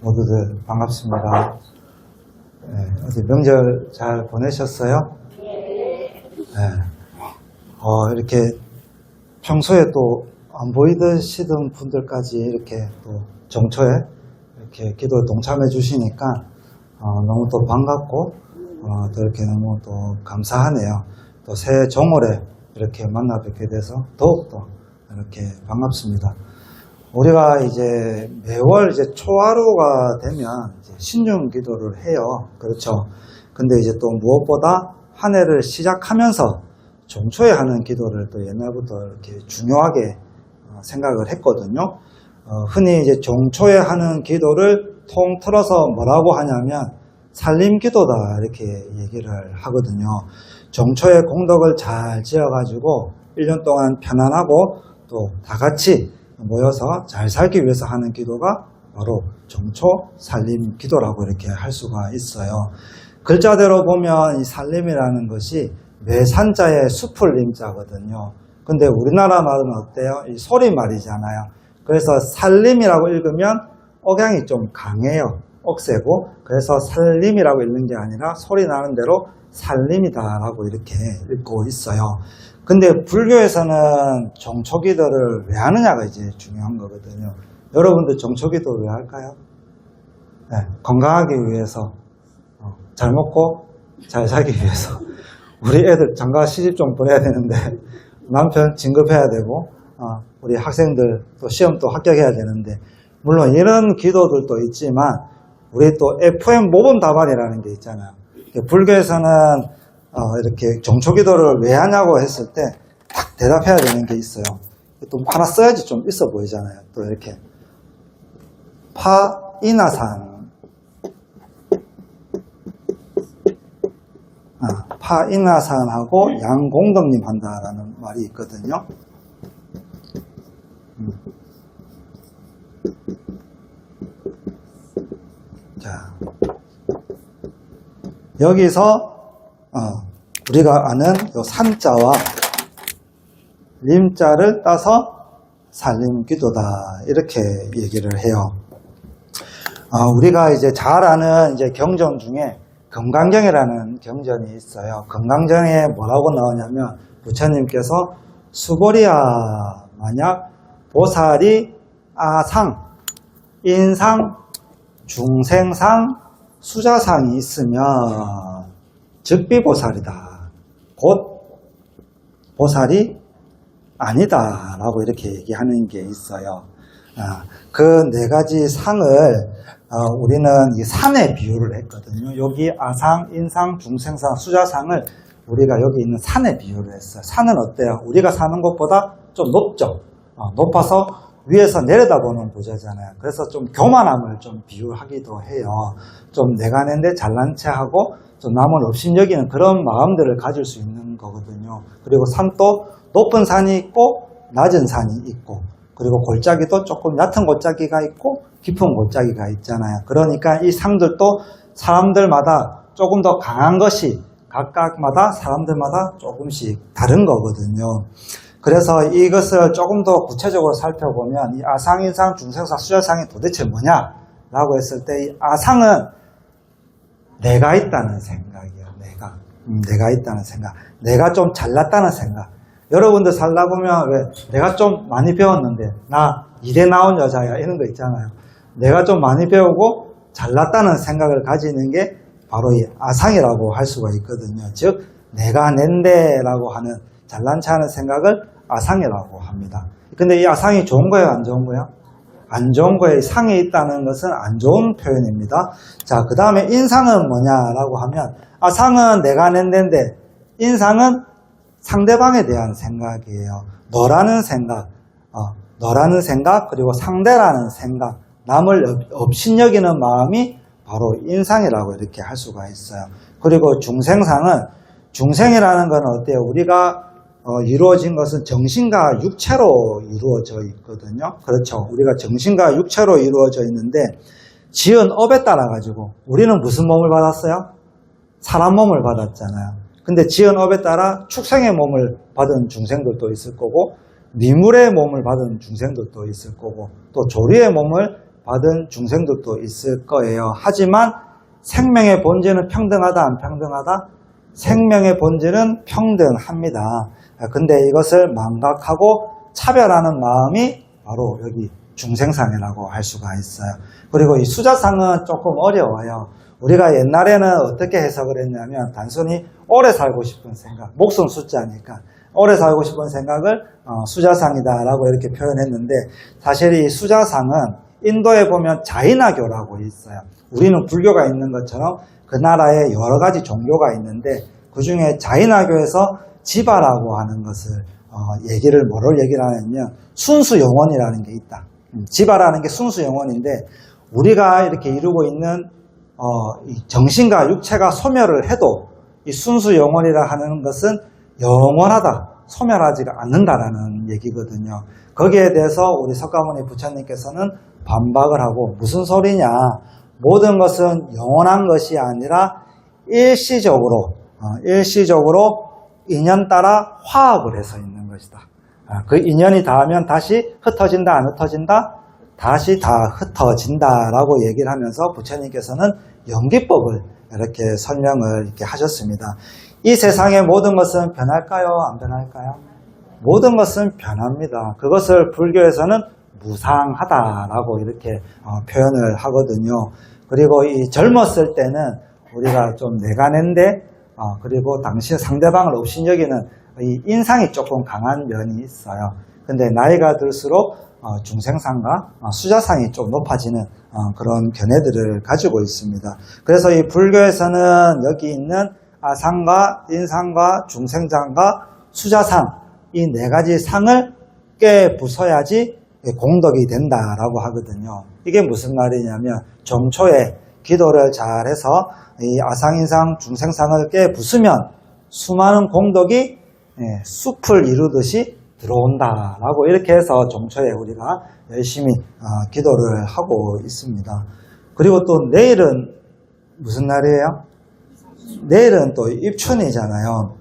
모두들 반갑습니다. 네, 어디 명절 잘 보내셨어요? 네. 어, 이렇게 평소에 또 안 보이시던 분들까지 이렇게 또 정초에 이렇게 기도에 동참해 주시니까 어, 너무 또 반갑고 어, 또 이렇게 너무 또 감사하네요. 또 새해 정월에 이렇게 만나 뵙게 돼서 더욱더 이렇게 반갑습니다. 우리가 이제 매월 이제 초하루가 되면 신중 기도를 해요. 그렇죠. 근데 이제 또 무엇보다 한 해를 시작하면서 종초에 하는 기도를 또 옛날부터 이렇게 중요하게 어, 생각을 했거든요. 어, 흔히 이제 종초에 하는 기도를 통틀어서 뭐라고 하냐면 살림 기도다 이렇게 얘기를 하거든요. 종초에 공덕을 잘 지어가지고 1년 동안 편안하고 또 다 같이 모여서 잘 살기 위해서 하는 기도가 바로 종초 살림 기도라고 이렇게 할 수가 있어요. 글자대로 보면 이 살림이라는 것이 매산자의 숲을 림자거든요. 근데 우리나라 말은 어때요? 이 소리 말이잖아요. 그래서 살림이라고 읽으면 억양이 좀 강해요. 억세고. 그래서 살림이라고 읽는 게 아니라 소리 나는 대로 살림이다라고 이렇게 읽고 있어요. 근데 불교에서는 정초기도를 왜 하느냐가 이제 중요한 거거든요. 여러분들 정초기도 왜 할까요? 네, 건강하기 위해서, 어, 잘 먹고 잘 살기 위해서. 우리 애들 장가 시집 좀 보내야 되는데 남편 진급해야 되고 어, 우리 학생들 또 시험 또 합격해야 되는데 물론 이런 기도들도 있지만 우리 또 FM 모범 답안이라는 게 있잖아요. 불교에서는 어, 이렇게 정초기도를 왜 하냐고 했을 때 딱 대답해야 되는 게 있어요. 또 하나 써야지 좀 있어 보이잖아요. 또 이렇게 파이나산 아, 파이나산하고 양공덕님 한다라는 말이 있거든요. 음. 자, 여기서 어, 우리가 아는 요 산자와 림자를 따서 살림기도다 이렇게 얘기를 해요. 아, 우리가 이제 잘 아는 이제 경전 중에 금강경이라는 경전이 있어요. 금강경에 뭐라고 나오냐면 부처님께서 수보리야 만약 보살이 아상, 인상, 중생상, 수자상이 있으면 즉비보살이다. 곧 보살이 아니다라고 이렇게 얘기하는 게 있어요. 그 네 가지 상을 어, 우리는 이 산에 비유를 했거든요. 여기 아상, 인상, 중생상, 수자상을 우리가 여기 있는 산에 비유를 했어요. 산은 어때요? 우리가 사는 곳보다 좀 높죠. 어, 높아서 위에서 내려다보는 보자잖아요. 그래서 좀 교만함을 좀 비유하기도 해요. 좀 내가 낸데 잘난 체하고 좀 남을 업신여기는 그런 마음들을 가질 수 있는 거거든요. 그리고 산도 높은 산이 있고 낮은 산이 있고 그리고 골짜기도 조금 얕은 골짜기가 있고 깊은 골짜기가 있잖아요. 그러니까 이 상들도 사람들마다 조금 더 강한 것이 각각마다 사람들마다 조금씩 다른 거거든요. 그래서 이것을 조금 더 구체적으로 살펴보면 이 아상인상, 중생상, 수자상이 도대체 뭐냐라고 했을 때 이 아상은 내가 있다는 생각이에요. 내가 음, 내가 있다는 생각, 내가 좀 잘났다는 생각. 여러분들 살다 보면 왜 내가 좀 많이 배웠는데 나 이대 나온 여자야 이런 거 있잖아요. 내가 좀 많이 배우고 잘났다는 생각을 가지는 게 바로 이 아상이라고 할 수가 있거든요. 즉 내가 낸데라고 하는 잘난 체하는 생각을 아상이라고 합니다. 근데 이 아상이 좋은 거예요, 안 좋은 거예요? 안 좋은 거에 상에 있다는 것은 안 좋은 표현입니다. 자, 그 다음에 인상은 뭐냐라고 하면 아 상은 내가 낸 데인데 인상은 상대방에 대한 생각이에요. 너라는 생각, 어, 너라는 생각, 그리고 상대라는 생각, 남을 업신여기는 마음이 바로 인상이라고 이렇게 할 수가 있어요. 그리고 중생상은 중생이라는 건 어때요? 우리가 어, 이루어진 것은 정신과 육체로 이루어져 있거든요. 그렇죠. 우리가 정신과 육체로 이루어져 있는데 지은 업에 따라 가지고 우리는 무슨 몸을 받았어요? 사람 몸을 받았잖아요. 근데 지은 업에 따라 축생의 몸을 받은 중생들도 있을 거고 미물의 몸을 받은 중생들도 있을 거고 또 조리의 몸을 받은 중생들도 있을 거예요. 하지만 생명의 본질은 평등하다, 안 평등하다? 생명의 본질은 평등합니다. 아, 근데 이것을 망각하고 차별하는 마음이 바로 여기 중생상이라고 할 수가 있어요. 그리고 이 수자상은 조금 어려워요. 우리가 옛날에는 어떻게 해석을 했냐면 단순히 오래 살고 싶은 생각, 목숨 숫자니까 오래 살고 싶은 생각을 어, 수자상이다라고 이렇게 표현했는데 사실 이 수자상은 인도에 보면 자이나교라고 있어요. 우리는 불교가 있는 것처럼 그 나라에 여러 가지 종교가 있는데 그 중에 자이나교에서 지바라고 하는 것을 어, 얘기를 뭐를 얘기를 하냐면 순수 영혼이라는 게 있다. 음, 지바라는 게 순수 영혼인데 우리가 이렇게 이루고 있는 어, 이 정신과 육체가 소멸을 해도 이 순수 영혼이라 하는 것은 영원하다, 소멸하지가 않는다라는 얘기거든요. 거기에 대해서 우리 석가모니 부처님께서는 반박을 하고 무슨 소리냐? 모든 것은 영원한 것이 아니라 일시적으로, 어, 일시적으로 인연 따라 화합을 해서 있는 것이다. 아, 그 인연이 닿으면 다시 흩어진다, 안 흩어진다? 다시 다 흩어진다라고 얘기를 하면서 부처님께서는 연기법을 이렇게 설명을 이렇게 하셨습니다. 이 세상의 모든 것은 변할까요? 안 변할까요? 모든 것은 변합니다. 그것을 불교에서는 무상하다라고 이렇게 어, 표현을 하거든요. 그리고 이 젊었을 때는 우리가 좀 내가낸데 어, 그리고 당신 상대방을 업신여기는 이 인상이 조금 강한 면이 있어요. 근데 나이가 들수록 어, 중생상과 어, 수자상이 좀 높아지는 어, 그런 견해들을 가지고 있습니다. 그래서 이 불교에서는 여기 있는 아상과 인상과 중생상과 수자상 이 네 가지 상을 깨 부숴야지 공덕이 된다라고 하거든요. 이게 무슨 말이냐면 정초에 기도를 잘해서 이 아상인상 중생상을 깨 부수면 수많은 공덕이 예, 숲을 이루듯이 들어온다라고 이렇게 해서 정초에 우리가 열심히 어, 기도를 하고 있습니다. 그리고 또 내일은 무슨 날이에요? 내일은 또 입춘이잖아요.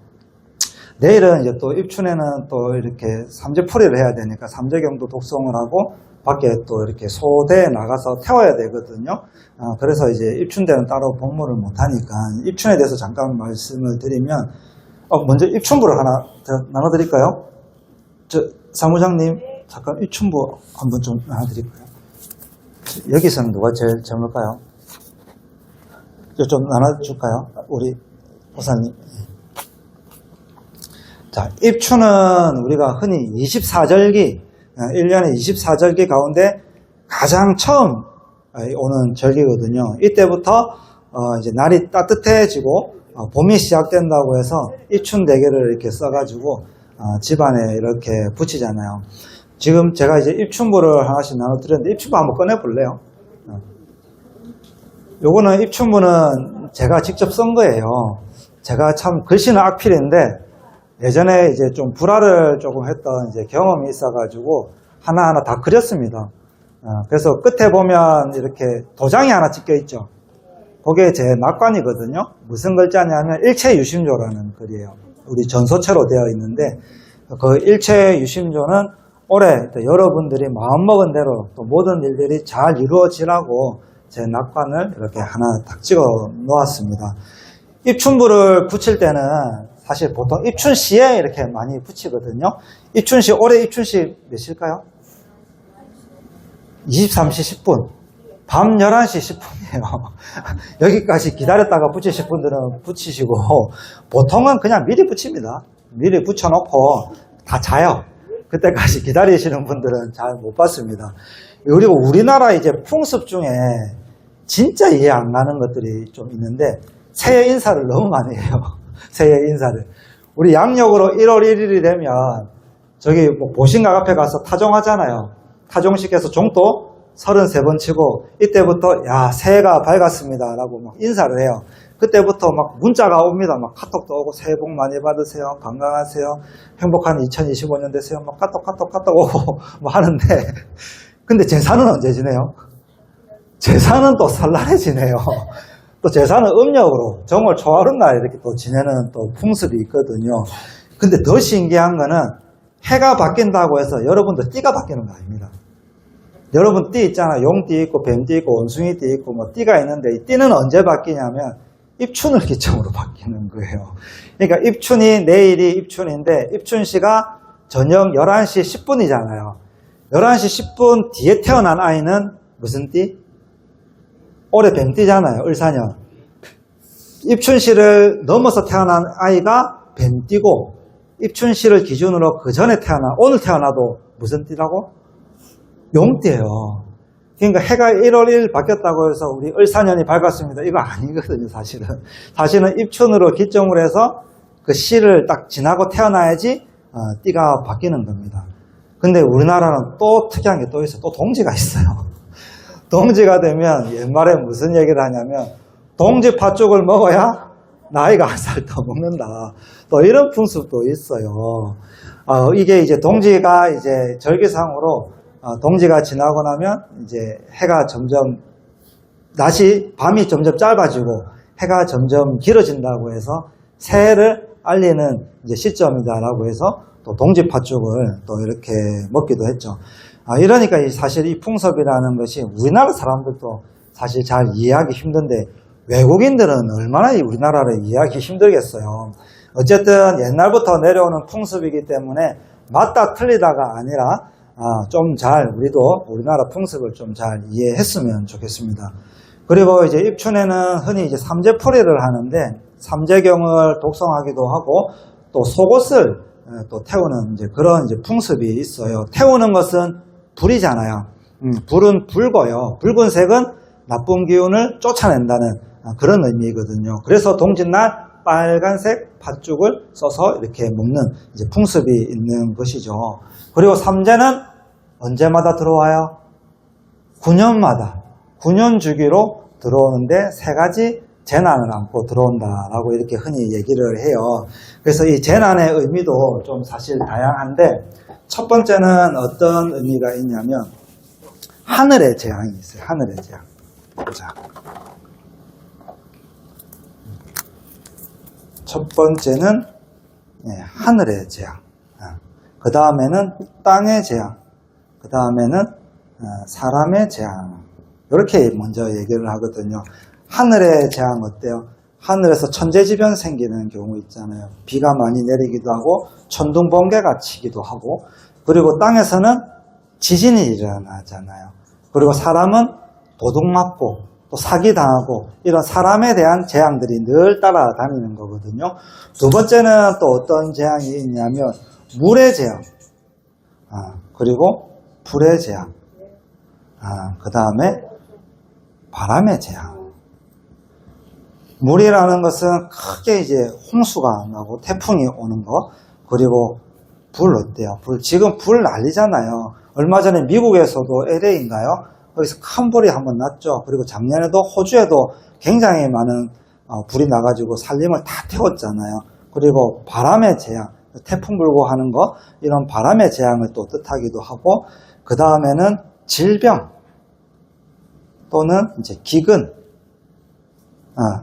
내일은 이제 또 입춘에는 또 이렇게 삼재풀이를 해야 되니까 삼재경도 독송을 하고 밖에 또 이렇게 소대에 나가서 태워야 되거든요. 어, 그래서 이제 입춘대는 따로 복무를 못하니까 입춘에 대해서 잠깐 말씀을 드리면 어, 먼저 입춘부를 하나 나눠드릴까요? 저 사무장님 잠깐 입춘부 한번 좀 나눠드릴까요? 여기서는 누가 제일 젊을까요? 저좀 나눠줄까요? 우리 보사님. 자, 입춘은 우리가 흔히 24절기, 1년에 24절기 가운데 가장 처음 어, 오는 절기거든요. 이때부터 어, 이제 날이 따뜻해지고 어, 봄이 시작된다고 해서 입춘 대게를 이렇게 써가지고 어, 집안에 이렇게 붙이잖아요. 지금 제가 이제 입춘부를 하나씩 나눠드렸는데 입춘부 한번 꺼내볼래요? 어. 요거는 입춘부는 제가 직접 쓴 거예요. 제가 참 글씨는 악필인데 예전에 이제 좀 불화를 조금 했던 이제 경험이 있어가지고 하나하나 다 그렸습니다. 어, 그래서 끝에 보면 이렇게 도장이 하나 찍혀 있죠. 그게 제 낙관이거든요. 무슨 글자냐면 일체 유심조라는 글이에요. 우리 전소체로 되어 있는데 그 일체 유심조는 올해 또 여러분들이 마음먹은 대로 또 모든 일들이 잘 이루어지라고 제 낙관을 이렇게 하나 딱 찍어 놓았습니다. 입춘부를 붙일 때는 사실 보통 입춘시에 이렇게 많이 붙이거든요. 입춘시, 올해 입춘시 몇일까요? 23시 10분. 밤 11시 10분이에요. 여기까지 기다렸다가 붙이실 분들은 붙이시고, 보통은 그냥 미리 붙입니다. 미리 붙여놓고 다 자요. 그때까지 기다리시는 분들은 잘못 받습니다. 그리고 우리나라 이제 풍습 중에 진짜 이해 안 가는 것들이 좀 있는데, 새해 인사를 너무 많이 해요. 새해 인사를. 우리 양력으로 1월 1일이 되면, 저기 뭐 보신각 앞에 가서 타종하잖아요. 타종식에서 종도 33번 치고 이때부터 야 새해가 밝았습니다. 라고 막 인사를 해요. 그때부터 막 문자가 옵니다. 막 카톡도 오고 새해 복 많이 받으세요. 건강하세요. 행복한 2025년 되세요. 막 카톡 카톡 카톡 오고 뭐 하는데. 근데 제사는 언제 지내요? 제사는 또 설날에 지내요 또 제사는 음력으로 정월 초하룻 날 이렇게 또 지내는 또 풍습이 있거든요 근데 더 신기한 거는 해가 바뀐다고 해서 여러분들 띠가 바뀌는 거 아닙니다 여러분 띠 있잖아. 용띠 있고 뱀띠 있고 원숭이띠 있고 뭐 띠가 있는데 이 띠는 언제 바뀌냐면 입춘을 기점으로 바뀌는 거예요. 그러니까 입춘이 내일이 입춘인데 입춘시가 저녁 11시 10분이잖아요. 11시 10분 뒤에 태어난 아이는 무슨 띠? 올해 뱀띠잖아요. 을사년. 입춘시를 넘어서 태어난 아이가 뱀띠고 입춘시를 기준으로 그 전에 태어난 오늘 태어나도 무슨 띠라고? 용띠예요. 그러니까 해가 1월 1일 바뀌었다고 해서 우리 을사년이 밝았습니다. 이거 아니거든요, 사실은. 사실은 입춘으로 기점을 해서 그 시를 딱 지나고 태어나야지 어, 띠가 바뀌는 겁니다. 근데 우리나라는 또 특이한 게 또 있어요. 또 동지가 있어요. 동지가 되면 옛말에 무슨 얘기를 하냐면 동지 팥죽을 먹어야 나이가 한 살 더 먹는다. 또 이런 풍습도 있어요. 어, 이게 이제 동지가 이제 절기상으로 어, 동지가 지나고 나면 이제 해가 점점 낮이 밤이 점점 짧아지고 해가 점점 길어진다고 해서 새해를 알리는 이제 시점이다라고 해서 또 동지 팥죽을 또 이렇게 먹기도 했죠. 아, 이러니까 이 사실 이 풍습이라는 것이 우리나라 사람들도 사실 잘 이해하기 힘든데 외국인들은 얼마나 이 우리나라를 이해하기 힘들겠어요. 어쨌든 옛날부터 내려오는 풍습이기 때문에 맞다 틀리다가 아니라 아, 좀 잘 우리도 우리나라 풍습을 좀 잘 이해했으면 좋겠습니다. 그리고 이제 입춘에는 흔히 이제 삼재풀이를 하는데 삼재경을 독송하기도 하고 또 속옷을 에, 또 태우는 이제 그런 이제 풍습이 있어요. 태우는 것은 불이잖아요. 음, 불은 붉어요. 붉은 색은 나쁜 기운을 쫓아낸다는 아, 그런 의미거든요. 그래서 동짓날 빨간색 팥죽을 써서 이렇게 먹는 이제 풍습이 있는 것이죠. 그리고 삼재는 언제마다 들어와요? 9년마다 9년 주기로 들어오는데 세 가지 재난을 안고 들어온다라고 이렇게 흔히 얘기를 해요. 그래서 이 재난의 의미도 좀 사실 다양한데 첫 번째는 어떤 의미가 있냐면 하늘의 재앙이 있어요. 하늘의 재앙. 자. 첫 번째는 예, 하늘의 재앙. 그 다음에는 땅의 재앙. 그 다음에는 어, 사람의 재앙. 이렇게 먼저 얘기를 하거든요. 하늘의 재앙 어때요? 하늘에서 천재지변 생기는 경우 있잖아요. 비가 많이 내리기도 하고 천둥 번개가 치기도 하고 그리고 땅에서는 지진이 일어나잖아요. 그리고 사람은 도둑 맞고 또 사기 당하고 이런 사람에 대한 재앙들이 늘 따라다니는 거거든요. 두 번째는 또 어떤 재앙이 있냐면 물의 재앙, 아, 그리고 불의 재앙, 아, 그 다음에 바람의 재앙. 물이라는 것은 크게 이제 홍수가 나고 태풍이 오는 거, 그리고 불 어때요? 불, 지금 불 난리잖아요. 얼마 전에 미국에서도 LA인가요? 거기서 큰 불이 한번 났죠. 그리고 작년에도 호주에도 굉장히 많은 어, 불이 나가지고 살림을 다 태웠잖아요. 그리고 바람의 재앙, 태풍 불고 하는 거, 이런 바람의 재앙을 또 뜻하기도 하고, 그 다음에는 질병, 또는 이제 기근, 아,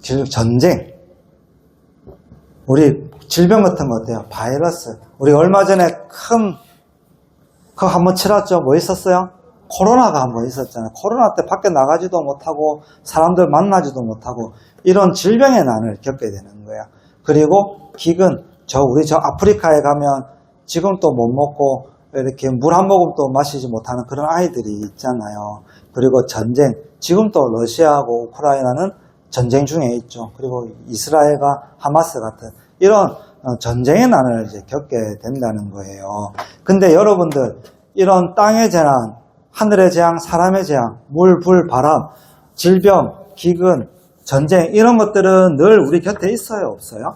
질- 전쟁. 우리 질병 같은 거 어때요? 바이러스. 우리 얼마 전에 큰, 그거 한번 치렀죠? 뭐 있었어요? 코로나가 한번 있었잖아요. 코로나 때 밖에 나가지도 못하고, 사람들 만나지도 못하고, 이런 질병의 난을 겪게 되는 거예요. 그리고 기근. 저, 우리 저 아프리카에 가면 지금 또 못 먹고, 이렇게 물 한 모금도 마시지 못하는 그런 아이들이 있잖아요. 그리고 전쟁. 지금 또 러시아하고 우크라이나는 전쟁 중에 있죠. 그리고 이스라엘과 하마스 같은 이런 어, 전쟁의 난을 이제 겪게 된다는 거예요. 근데 여러분들 이런 땅의 재난, 하늘의 재앙, 사람의 재앙, 물, 불, 바람, 질병, 기근, 전쟁 이런 것들은 늘 우리 곁에 있어요, 없어요?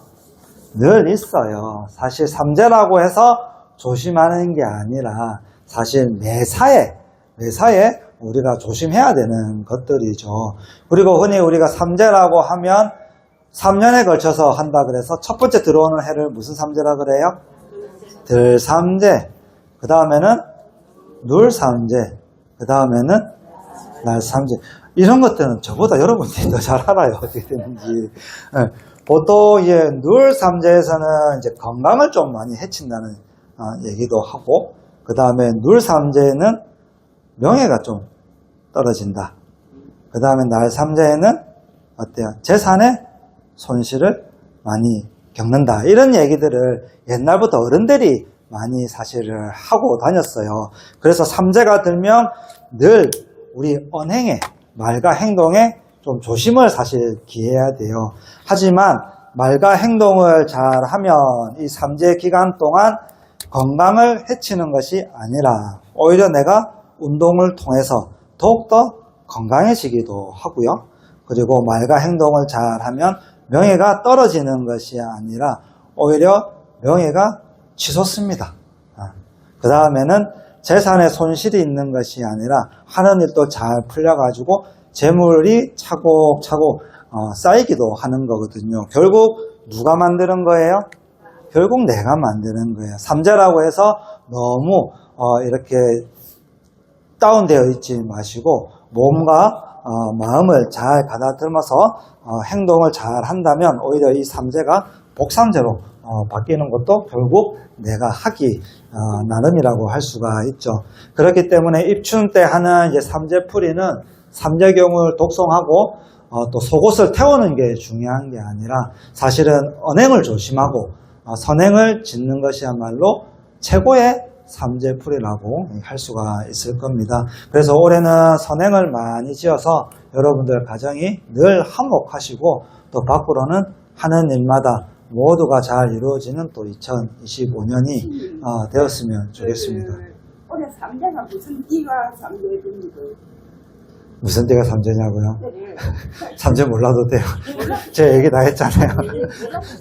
늘 있어요. 사실 삼재라고 해서 조심하는 게 아니라 사실 매사에 매사에 우리가 조심해야 되는 것들이죠. 그리고 흔히 우리가 삼재라고 하면 3년에 걸쳐서 한다 그래서 첫 번째 들어오는 해를 무슨 삼재라 그래요? 들삼재. 그 다음에는 눌삼재. 그 다음에는 날삼재. 이런 것들은 저보다 여러분들이 더 잘 알아요. 어떻게 되는지. 예, 보통 이제 눌삼재에서는 이제 건강을 좀 많이 해친다는 어, 얘기도 하고, 그 다음에 눌삼재는 명예가 좀 떨어진다. 그 다음에 날 삼재에는 어때요? 재산의 손실을 많이 겪는다. 이런 얘기들을 옛날부터 어른들이 많이 사실을 하고 다녔어요. 그래서 삼재가 들면 늘 우리 언행에, 말과 행동에 좀 조심을 사실 기해야 돼요. 하지만 말과 행동을 잘 하면 이 삼재 기간 동안 건강을 해치는 것이 아니라 오히려 내가 운동을 통해서 더욱더 건강해지기도 하고요. 그리고 말과 행동을 잘 하면 명예가 떨어지는 것이 아니라 오히려 명예가 치솟습니다. 그 다음에는 재산에 손실이 있는 것이 아니라 하는 일도 잘 풀려가지고 재물이 차곡차곡 어, 쌓이기도 하는 거거든요. 결국 누가 만드는 거예요? 결국 내가 만드는 거예요. 삼재라고 해서 너무 어, 이렇게 다운되어 있지 마시고 몸과 어, 마음을 잘 가다듬어서 어, 행동을 잘 한다면 오히려 이 삼재가 복삼재로 어, 바뀌는 것도 결국 내가 하기 어, 나름이라고 할 수가 있죠. 그렇기 때문에 입춘 때 하는 이제 삼재풀이는 삼재경을 독송하고 어, 또 속옷을 태우는 게 중요한 게 아니라 사실은 언행을 조심하고 어, 선행을 짓는 것이야말로 최고의 삼재 풀이라고 할 수가 있을 겁니다. 그래서 올해는 선행을 많이 지어서 여러분들 가정이 늘 화목하시고 또 밖으로는 하는 일마다 모두가 잘 이루어지는 또 2025년이 어, 되었으면 좋겠습니다. 그, 올해 삼재가 무슨 띠가 삼재입니까? 무슨 때가 삼재냐고요? 네. 삼재 몰라도 돼요. 제 얘기 다 했잖아요.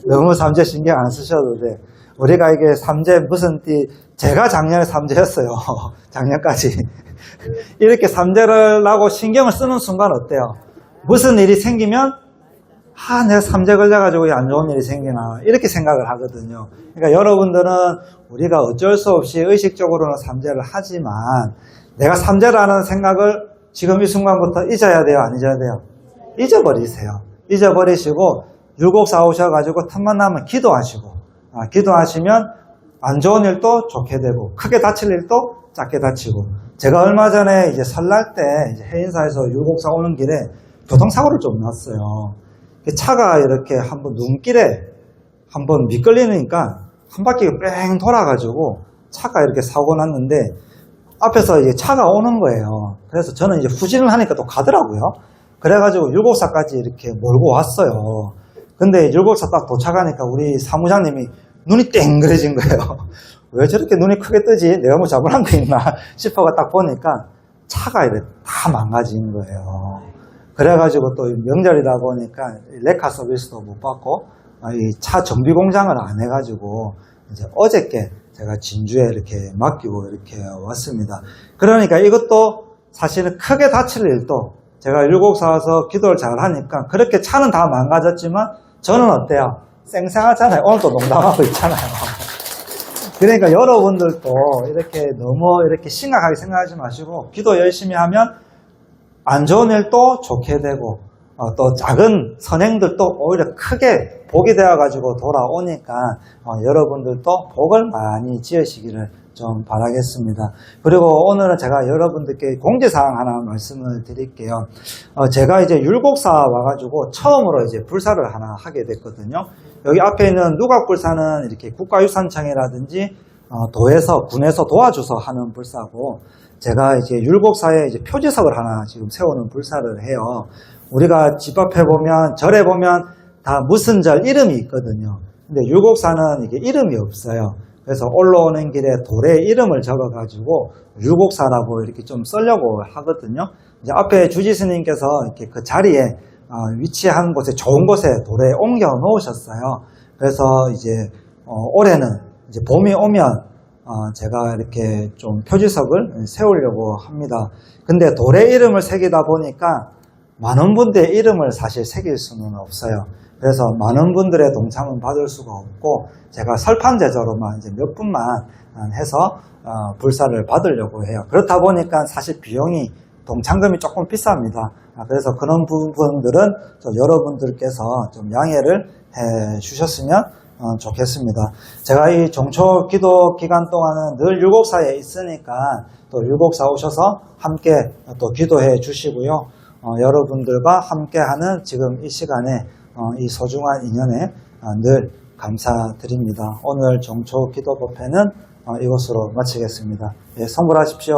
너무 삼재 신경 안 쓰셔도 돼. 우리가 이게 삼재 무슨 띠, 제가 작년에 삼재였어요. 작년까지. 이렇게 삼재를 하고 신경을 쓰는 순간 어때요? 무슨 일이 생기면, 아, 내가 삼재 걸려가지고 안 좋은 일이 생기나. 이렇게 생각을 하거든요. 그러니까 여러분들은 우리가 어쩔 수 없이 의식적으로는 삼재를 하지만, 내가 삼재라는 생각을 지금 이 순간부터 잊어야 돼요? 안 잊어야 돼요? 잊어버리세요. 잊어버리시고, 율곡 사 오셔가지고 틈만 나면 기도하시고, 아, 기도하시면 안 좋은 일도 좋게 되고 크게 다칠 일도 작게 다치고 제가 얼마 전에 이제 설날 때 이제 해인사에서 율곡사 오는 길에 교통사고를 좀 났어요. 차가 이렇게 한번 눈길에 한번 미끌리니까 한 바퀴가 뺑 돌아가지고 차가 이렇게 사고 났는데 앞에서 이제 차가 오는 거예요. 그래서 저는 이제 후진을 하니까 또 가더라고요. 그래가지고 율곡사까지 이렇게 몰고 왔어요. 근데 율곡사 딱 도착하니까 우리 사무장님이 눈이 땡그래진 거예요. 왜 저렇게 눈이 크게 뜨지? 내가 뭐 잘못한 거 있나 싶어가 딱 보니까 차가 이렇게 다 망가진 거예요. 그래가지고 또 명절이다 보니까 레카 서비스도 못 받고 이 차 정비 공장을 안 해가지고 이제 어저께 제가 진주에 이렇게 맡기고 이렇게 왔습니다. 그러니까 이것도 사실은 크게 다칠 일도 제가 율곡사 와서 기도를 잘 하니까 그렇게 차는 다 망가졌지만 저는 어때요? 쌩쌩하잖아요. 오늘도 농담하고 있잖아요. 그러니까 여러분들도 이렇게 너무 이렇게 심각하게 생각하지 마시고 기도 열심히 하면 안 좋은 일도 좋게 되고 어, 또 작은 선행들도 오히려 크게 복이 되어 가지고 돌아오니까 어, 여러분들도 복을 많이 지으시기를 좀 바라겠습니다. 그리고 오늘은 제가 여러분들께 공지사항 하나 말씀을 드릴게요. 어, 제가 이제 율곡사 와가지고 처음으로 이제 불사를 하나 하게 됐거든요. 여기 앞에 있는 누각불사는 이렇게 국가유산청이라든지 어, 도에서 군에서 도와줘서 하는 불사고 제가 이제 율곡사에 이제 표지석을 하나 지금 세우는 불사를 해요. 우리가 집 앞에 보면 절에 보면 다 무슨 절 이름이 있거든요. 근데 율곡사는 이게 이름이 없어요. 그래서 올라오는 길에 돌에 이름을 적어가지고 율곡사라고 이렇게 좀 쓰려고 하거든요. 이제 앞에 주지 스님께서 이렇게 그 자리에 어, 위치한 곳에 좋은 곳에 돌에 옮겨 놓으셨어요. 그래서 이제 어, 올해는 이제 봄이 오면 어, 제가 이렇게 좀 표지석을 세우려고 합니다. 근데 돌에 이름을 새기다 보니까 많은 분들의 이름을 사실 새길 수는 없어요. 그래서 많은 분들의 동참은 받을 수가 없고 제가 설판 제조로만 이제 몇 분만 해서 어, 불사를 받으려고 해요. 그렇다 보니까 사실 비용이 동참금이 조금 비쌉니다. 아, 그래서 그런 부분들은 좀 여러분들께서 좀 양해를 해 주셨으면 어, 좋겠습니다. 제가 이 종초 기도 기간 동안은 늘 율곡사에 있으니까 또 율곡사 오셔서 함께 또 기도해 주시고요. 어, 여러분들과 함께하는 지금 이 시간에 어, 이 소중한 인연에 어, 늘 감사드립니다. 오늘 종초 기도 법회는 어, 이것으로 마치겠습니다. 예, 선물하십시오.